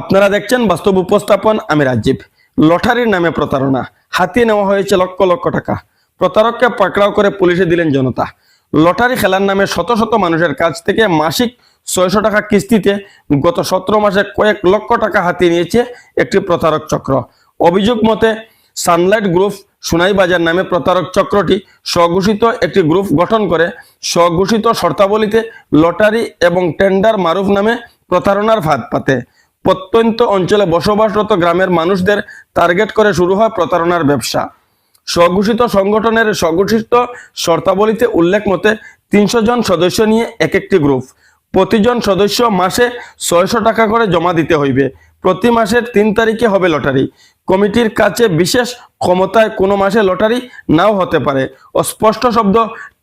আপনারা দেখছেন বাস্তব উপস্থাপন, আমি রাজীব। লটারির নামে প্রতারণা, হাতিয়ে নেওয়া হয়েছে লক্ষ লক্ষ টাকা। প্রতারককে পাকড়াও করে পুলিশে দিলেন জনতা। লটারি খেলার নামে শত শত মানুষের কাছ থেকে মাসিক ছয়শো টাকা কিস্তিতে গত সতেরো মাসে কয়েক লক্ষ টাকা হাতিয়ে নিয়েছে একটি প্রতারক চক্র। অভিযোগ মতে, সানলাইট গ্রুপ সুনাই বাজার নামে প্রতারক চক্রটি স্বঘোষিত একটি গ্রুপ গঠন করে, স্বঘোষিত শর্তাবলীতে লটারি এবং টেন্ডার মারুফ নামে প্রতারণার ফাঁদ পাতে। প্রত্যন্ত অঞ্চলে বসবাসরত গ্রামের মানুষদের টার্গেট করে শুরু হয় প্রতারণার ব্যবসা। স্বঘোষিত সংগঠনের স্বঘোষিত শর্তাবলীতে উল্লেখ মতে তিনশো জন সদস্য নিয়ে এক একটি গ্রুপ। প্রতিজন সদস্য মাসে ছয়শো টাকা করে জমা দিতে হইবে। প্রতি মাসের তিন তারিখে হবে লটারি। কমিটির কাছে বিশেষ ক্ষমতায় কোনো মাসে লটারি নাও হতে পারে। অস্পষ্ট শব্দ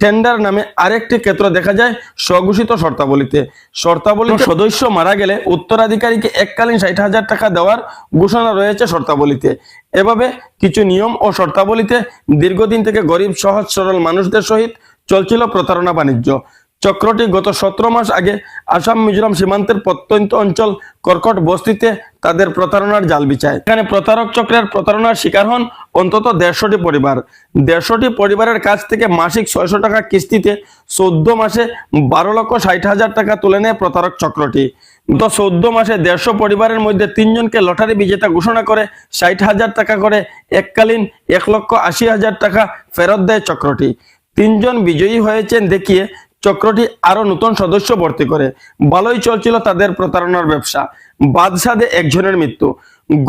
টেন্ডার নামে আরেকটি ক্ষেত্র দেখা যায় স্বঘোষিত শর্তাবলীতে। শর্তাবলী সদস্য মারা গেলে উত্তরাধিকারীকে এককালীন ষাট হাজার টাকা দেওয়ার ঘোষণা রয়েছে শর্তাবলীতে। এভাবে কিছু নিয়ম ও শর্তাবলীতে দীর্ঘদিন থেকে গরিব সহজ সরল মানুষদের সহিত চলছিল প্রতারণা বাণিজ্য। চক্রটি গত সতেরো মাস আগে আসাম মিজোরাম সীমান্তের প্রত্যন্ত অঞ্চল কর্কট বস্তিতে তাদের প্রতারণার জাল বিছায়। এখানে প্রতারক চক্রের প্রতারণার শিকার হন অন্তত দেড়শোটি পরিবার। দেড়শোটি পরিবারের কাছ থেকে মাসিক ছয়শো টাকা কিস্তিতে চোদ্দ মাসে বারো লক্ষ ষাট হাজার টাকা তুলে নেয় প্রতারক চক্রটি। গত চোদ্দ মাসে দেড়শো পরিবারের মধ্যে তিনজনকে লটারি বিজেতা ঘোষণা করে ষাট হাজার টাকা করে এককালীন এক লক্ষ আশি হাজার টাকা ফেরত দেয় চক্রটি। তিনজন বিজয়ী হয়েছেন দেখিয়ে চক্রটি আরও নতুন সদস্য ভর্তি করে। ভালোই চলছিল তাদের প্রতারণার ব্যবসা। বাদশাদে একজনের মৃত্যু।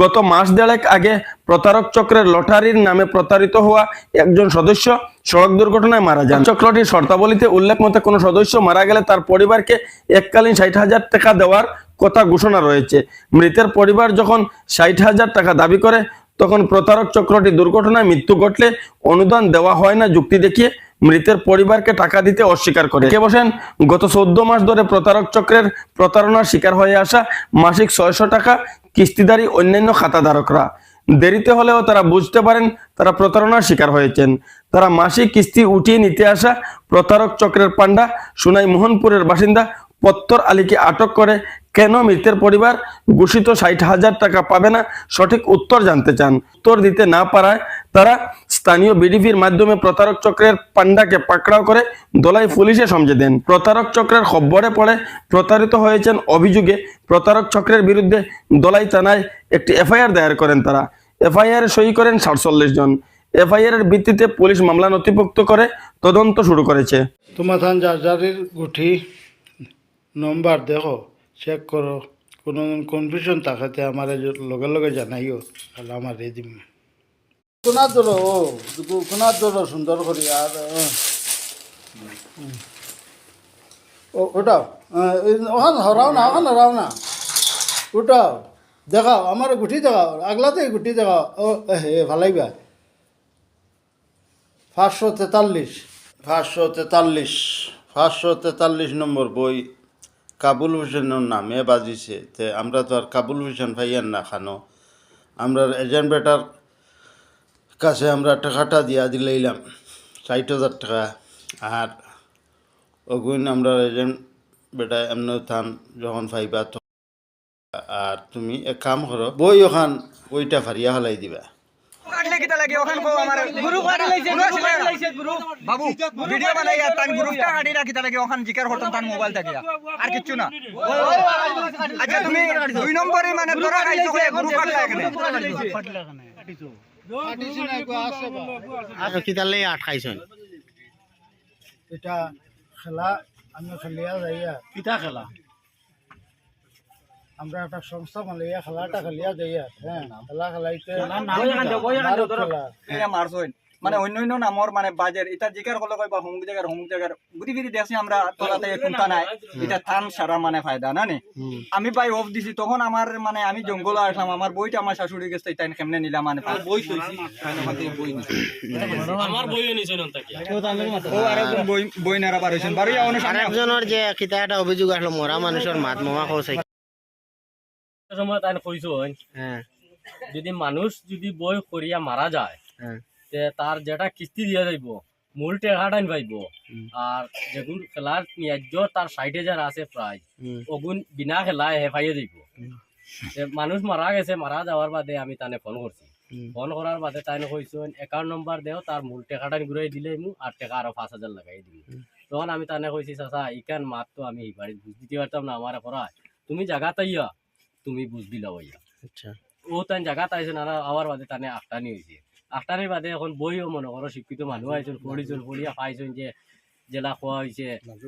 গত মাস দেড়েক আগে প্রতারক চক্রের লটারির নামে প্রতারিত হওয়া একজন সদস্য সড়ক দুর্ঘটনায় মারা যান। চক্রটির শর্তাবলীতে উল্লেখ মতে কোনো সদস্য মারা গেলে তার পরিবারকে এককালীন ষাট হাজার টাকা দেওয়ার কথা ঘোষণা রয়েছে। মৃতের পরিবার যখন ষাট হাজার টাকা দাবি করে, তখন প্রতারক চক্রটি দুর্ঘটনায় মৃত্যু ঘটলে অনুদান দেওয়া হয় না যুক্তি দেখিয়ে মৃতের পরিবারকে টাকা দিতে অস্বীকার করে। কে বসেন? গত চোদ্দ মাস ধরে প্রতারক চক্রের প্রতারণার শিকার হয়ে আসা মাসিক ছয়শো টাকা কিস্তিদারি অন্যান্য খাতাধারকরা। দেরিতে হলেও তারা বুঝতে পারেন, তারা প্রতারণার শিকার হয়েছেন। তারা মাসিক কিস্তি উঠিয়ে নিতে আসা প্রতারক চক্রের পান্ডা সুনাই মোহনপুরের বাসিন্দা পত্তর আলীকে আটক করে কেন মৃতের পরিবার ঘোষিত ষাট হাজার টাকা পাবে না সঠিক উত্তর জানতে চান। উত্তর দিতে না পারায় তারা স্থানীয় বিডিপির মাধ্যমে প্রতারক চক্রের পান্ডাকে পাকড়াও করে দোলাই পুলিশে সমঝে দেন। প্রতারক চক্রের খবরে পড়ে প্রতারিত হয়েছেন অভিযোগে প্রতারক চক্রের বিরুদ্ধে দোলাই থানায় একটি এফআইআর দায়ের করেন তারা। এফআইআর সই করেন সাতচল্লিশ জন। এফআইআর এর ভিত্তিতে পুলিশ মামলা নথিভুক্ত করে তদন্ত শুরু করেছে। তোমার থান যার যারের গুঠি নম্বর দেখো চেক করো। কোনো কনফিউশন থাকাতে আমার লগে লগে জানাইও আমার কোনার ধরো ও কোনার ধরো সুন্দর করি আর ও, হুম। ও ওটাও ওখান হরাও দেখাও আমার গুঠি দেখাও আগলাতে গুঠি দেখাও। ও হে ভালাইবা পাঁচশো তেতাল্লিশ পাঁচশো তেতাল্লিশ পাঁচশো তেতাল্লিশ নম্বর বই কাবুল হোসেনের নামে বাজিছে। তে আমরা তো আর কাবুল হোসেন ভাইয়ার না খানো। আমরা এজেন্ট বেটার কাছে আমরা টাকাটা দিয়া দিলাইলাম ষাট হাজার টাকা। আর ওগুন আমরা এজেন্ট বেটা, এমনি থান যখন পাইবা তো। আর তুমি এক কাম করো, বই ওখান বইটা ফারিয়া হলাই দিবা। আর কিচ্ছু না। আচ্ছা কি তাহলে আটকাইছেন এটা খেলা আমি খেলিয়া যাইয়া। কিতা খেলা। আমরা একটা সংস্থা মালিয়া খেলাটা খেলিয়া যাইয়া। হ্যাঁ খেলা। খেলাইতে মানে অন্য অন্য নামর মানে বাজের এটা জিকার হলো কই বা হুমুক জায়গার হুমুক জায়গার গুটি গুটি দেখছি আমরা তোলাতে কোনটা নাই। এটা থান সারা মানে ফায়দা না নি? আমি ভাই অফ দিছি তখন আমার মানে আমি জঙ্গল আসলাম আমার বইটা আমার শাশুড়ি গেছে তাই কেমনে নিলাম মানে বই থইছি বই নিছি ও আরে বই বই নারা বার হইছেন বারো অনুসারে আরেকজনের যে কিতা একটা অভিযোগ আসলো মরা মানুষের মাত মামা খোঁজ সময় তাই কইছো হ্যাঁ যদি মানুষ যদি বই করিয়া মারা যায় হ্যাঁ তার যেটা কিস্তি দিয়া যাইব মূল টেকাটা পাইব। আর যেগুন খেলার ন্যায্য তার ষাট হাজার আছে প্রায় ওগুন বিনা খেলায় হেফাইয়ে যাইব মানুষ মারা গেছে মারা যাওয়ার বাদে আমি তানে ফোন করছি। ফোন করার বাদে তাই কইছেন অ্যাকাউন্ট নম্বর দেও তার মূল টাকাটা ঘুরাই দিলে মু আর টাকা আরও পাঁচ হাজার লাগাই দিবি তখন আমি তানে কইছি চাচা ইকান মাত তো আমি এই বাড়িতে বুঝ দিতে পারতাম না আমার করা তুমি জায়গা তাইয়া তুমি বুঝ দিলা হইয়া আচ্ছা। ও তাই জায়গা তাইছেন আর আবার বাদে তানে আটটানি হয়েছে আটটানির বাদে এখন বইও মনে করো শিক্ষিত মানুষ আইছেন পড়িছেন পড়িয়া পাইছেন যে জেলা খোয়া হয়েছে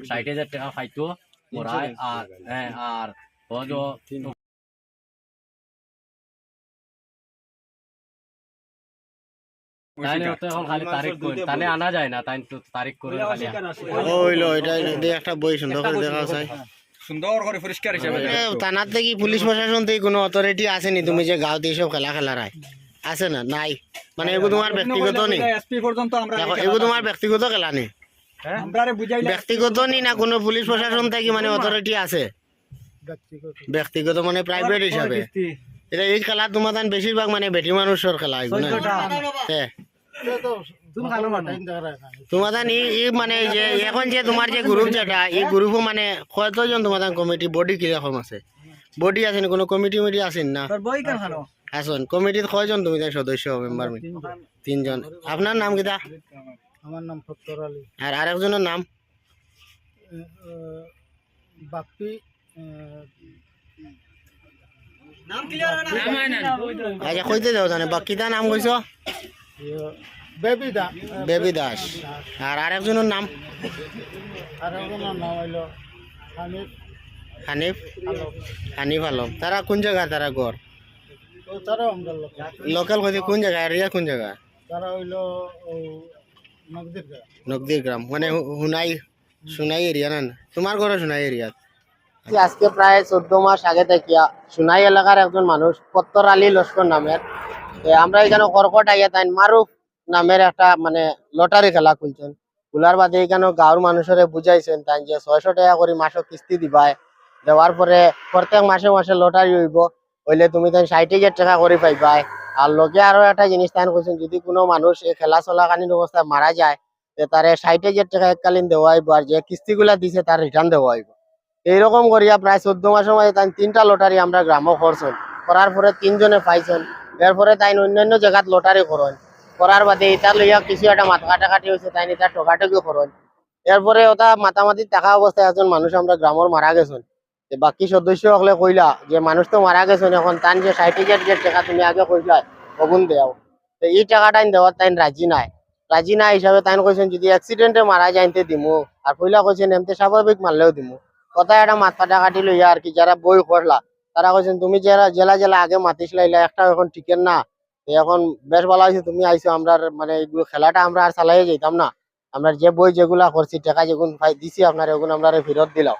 ষাট হাজার টাকা পাইতো ওরাই আর হ্যাঁ আর হয়তো তাইলে তো এখন খালি তারিখ করে তানে আনা যায় না তারিখ করে এটা দিয়ে একটা বই সুন্দর করে দেখা চাই। সুন্দর করে পরিষ্কার হিসাবে থানার থেকে পুলিশ প্রশাসন থেকে কোনো অথরিটি আসেনি তুমি যে গাঁৱত এইসব খেলা খেলা রায় আছে না? নাই। মানে এগুলো তোমার ব্যক্তিগত নেই। এগুলো তোমার ব্যক্তিগত খেলা নেই ব্যক্তিগত নি না কোনো পুলিশ প্রশাসন থেকে মানে অথরিটি আছে। ব্যক্তিগত। মানে প্রাইভেট হিসাবে এটা এই খেলা তোমার বেশিরভাগ মানে বেটি মানুষের খেলা এগুলো হ্যাঁ এই এই মানে যে এখন যে তোমার যে গ্রুপ যেটা এই গ্রুপও মানে কতজন তোমার তান কমিটি বডি কীরকম আছে। বডি আছে নি কোনো কমিটি মিটি আছেন না? আসুন কমিটিত কয়জন তুমি তাই সদস্য মেম্বার তিনজন। আপনার নাম কিটা আমার নাম ফক্তর আলী। আর আরেকজনের নাম? বাপ্পি আচ্ছা কইতে যাও জানে বা কিটা নাম কইছ? বেবি দা। বেবি দাস। আর আরেকজনের নাম? আর একজনের নাম হইল হানিফ হানিফ? হানিফ আলম। তারা কোন জায়গা তারা ঘর তো তারাও আমরা লোক। লোকাল কইতে কোন জায়গা? এরিয়া কোন জায়গা? তারা হইল নকদির গ্রাম। মানে হুনাই সুনাই এরিয়া না? তোমার ঘরে সুনাই এরিয়া? আজকে প্রায় চোদ্দ মাস আগে থেকে সুনাই এলাকার একজন মানুষ পত্তর আলী লস্কর নামের। আমরা এখানে কর্কট আইয়া তাই মারুফ নামের একটা মানে লটারি খেলা খুলছেন। খোলার বাদে এখানে গাঁৱৰ মানুষরে বুঝাইছেন তাই যে ছয়শো টাকা করে মাসে কিস্তি দিবাই দেওয়ার পরে প্রত্যেক মাসে মাসে লটারি হইব, হইলে তুমি তাই ষাট হাজার টাকা করে পাইবাই আর লগে আরও একটা জিনিস তাই কইছেন, যদি কোনো মানুষ এই খেলা চলাকালীন অবস্থায় মারা যায় তারে ষাট হাজার টাকা এককালীন দেওয়া হইব আর যে কিস্তিগুলা দিছে তার রিটার্ন দেওয়া হইব। এইরকম করিয়া প্রায় চোদ্দ মাসের মাঝে তাই তিনটা লটারি আমরা গ্রামও করছেন। করার পরে তিনজনে পাইছেন। এরপরে তাই অন্যান্য জায়গাত লটারি করেন। করার বাদে এটা লইয়া কিছু একটা মাথা কাটাকাটি হয়েছে তাই এটা ঠকাটকি করেন। এরপরে ওটা মাতামাতি টাকা অবস্থায় একজন মানুষ আমরা গ্রামের মারা গেছেন। বাকি সদস্য হলে কইলা যে মানুষ তো মারা গেছেন এখন তান যে হাজার যে টাকা তুমি আগে কইলা অগুন দেও। তো এই টাকাটাই দেওয়ার তাই রাজি নাই। রাজি না হিসাবে তাই কইছেন যদি অ্যাক্সিডেন্টে মারা যাইতে দিমু। আর পইলা কইছেন এমতে স্বাভাবিক মারলেও দিমু। কথা একটা মাথা কাটি লইয়া আর কি যারা বই করলা তারা কইছেন তুমি যারা জেলা জেলা আগে মাতিছিলা ইলা একটা এখন টিকেন না। এখন বেশ ভালো হয়েছে তুমি আইছো আমরা মানে এগুলো খেলাটা আমরা আর চালাই যাইতাম না। আমরা যে বই যেগুলা করছি টাকা যেগুন দিছি, আপনার এগুলো আমরা ফেরত দিলাম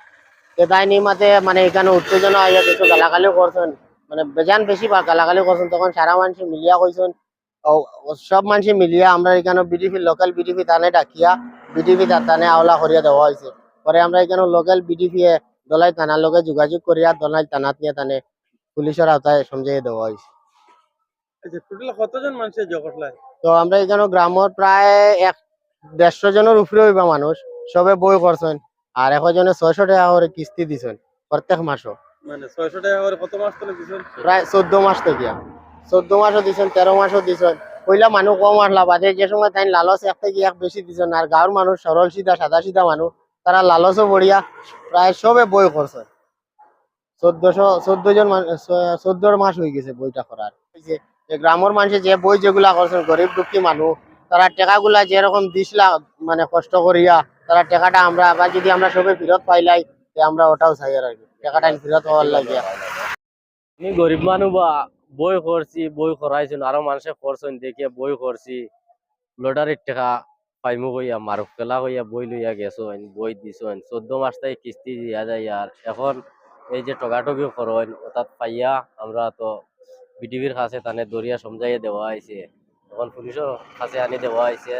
তো তাই নিমাতে মানে এখানে উত্তেজনা হইয়া কিছু গালাগালি করছেন। মানে বেজান বেশি বা গালাগালি করছেন তখন সারা মানুষ মিলিয়া কইছেন। সব মানুষ মিলিয়া আমরা এখানে বিডিপি লোকাল বিডিপি তানে ডাকিয়া বিডিপি তানে আওলা করিয়া দেওয়া হয়েছে পরে আমরা এখানে লোকাল বিডিপি দলাই থানার লগে যোগাযোগ করিয়া দলাই থানাত নিয়ে তানে পুলিশের আওতায় সমঝাই দেওয়া হয়েছে কতজন মানুষের জগৎলায় তো আমরা এখানে গ্রামের প্রায় এক দেড়শো জনের উপরে হইবা মানুষ সবে বই করছেন। আর একজনে ছয়শো টাকা করে কিস্তি দিছেন প্রত্যেক মাসও। মানে ছয়শো টাকা করে কত মাস তোলে দিছেন? প্রায় চোদ্দ মাস চোদ্দ মাসও দিছেন তেরো মাসও দিছেন। পইলা মানুষ কম আসলা বাদে যে সময় তাই লালচ এক থেকে এক বেশি দিছেন আর গাঁৱৰ মানুষ সরল সিধা সাদা সিধা মানুষ তারা লালচও বড়িয়া প্রায় সবে বই করছে চোদ্দশো চোদ্দ জন চোদ্দর মাস হয়ে গেছে বইটা করার যে গ্রামের মানুষে যে বই যেগুলা করছেন গরিব দুঃখী মানুষ তারা টাকাগুলা যেরকম দিছিলা মানে কষ্ট করিয়া, তারা টাকাটা আমরা আবার যদি আমরা সবে ফেরত পাইলাই আমরা ওটাও চাই আর কি। টাকাটা ফেরত হওয়ার লাগিয়া। আমি গরিব মানুষ বা বই করছি বই করাইছেন আরও মানুষে করছেন দেখিয়া বই করছি লটারির টাকা পাইমু কইয়া মারুফ খেলা কইয়া, বই লইয়া গেছেন, বই দিছেন চোদ্দ মাস তাই কিস্তি দিয়া যায় আর এখন এই যে টগাটগি করেন ওটাত পাইয়া আমরা তো বিটিভির কাছে তানে দরিয়া সমঝাইয়া দেওয়া হয়েছে এখন পুলিশের কাছে আনি দেওয়া হয়েছে।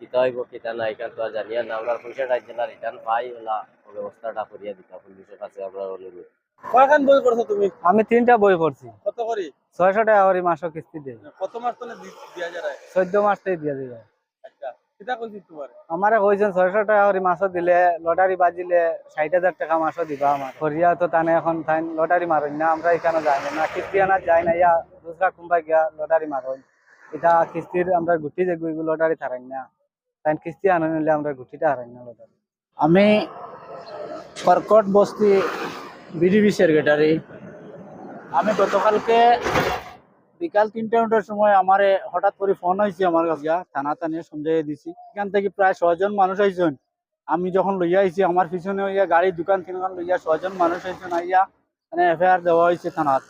কিতা হইব কিতা নাই এখান তো আর জানিয়া না। আমরা পুলিশের রাজ্যে রিটার্ন পাই ওলা ব্যবস্থাটা করিয়া দিতা পুলিশের কাছে আমরা অনুরোধ। কয়খান বই করছ তুমি? আমি তিনটা বই করছি কত করি? ছয়শো টাকা করে মাসও কিস্তি দেয়। কত মাস তোলে দিয়া যায়? চোদ্দ মাস থেকে দিয়ে দিবে আচ্ছা কিতা কইছি তোমার? আমারে কইছেন ছয়শো টাকা করে মাসও দিলে লটারি বাজিলে ষাট হাজার টাকা মাসও দিবা আমার। হরিয়া তো টানে এখন তাই লটারি মারই না আমরা এখানে যাই না খ্রিস্টিয়ানা যাই না ইয়া দুসরা কুম্বাই গিয়া লটারি মারই এটা কিস্তির আমরা গুটি যে গুই লটারি থারাই না। তাই কিস্তি আনে নিলে আমরা গুটিটা হারাই না লটারি। আমি কর্কট বস্তি বিডিবি সেক্রেটারি। আমি গতকালকে বিকাল তিনটা ঘণ্টার সময় আমার হঠাৎ করে ফোন হয়েছে আমার কাছে থানা থানিয়ে সমঝাইয়া দিছি। এখান থেকে প্রায় ছজন মানুষ আইছেন। আমি যখন লইয়া আইছি, আমার পিছনে হইয়া গাড়ির দোকান তিনখান লইয়া ছজন মানুষ আইছেন, আইয়া মানে এফআইআর দেওয়া হয়েছে থানাত।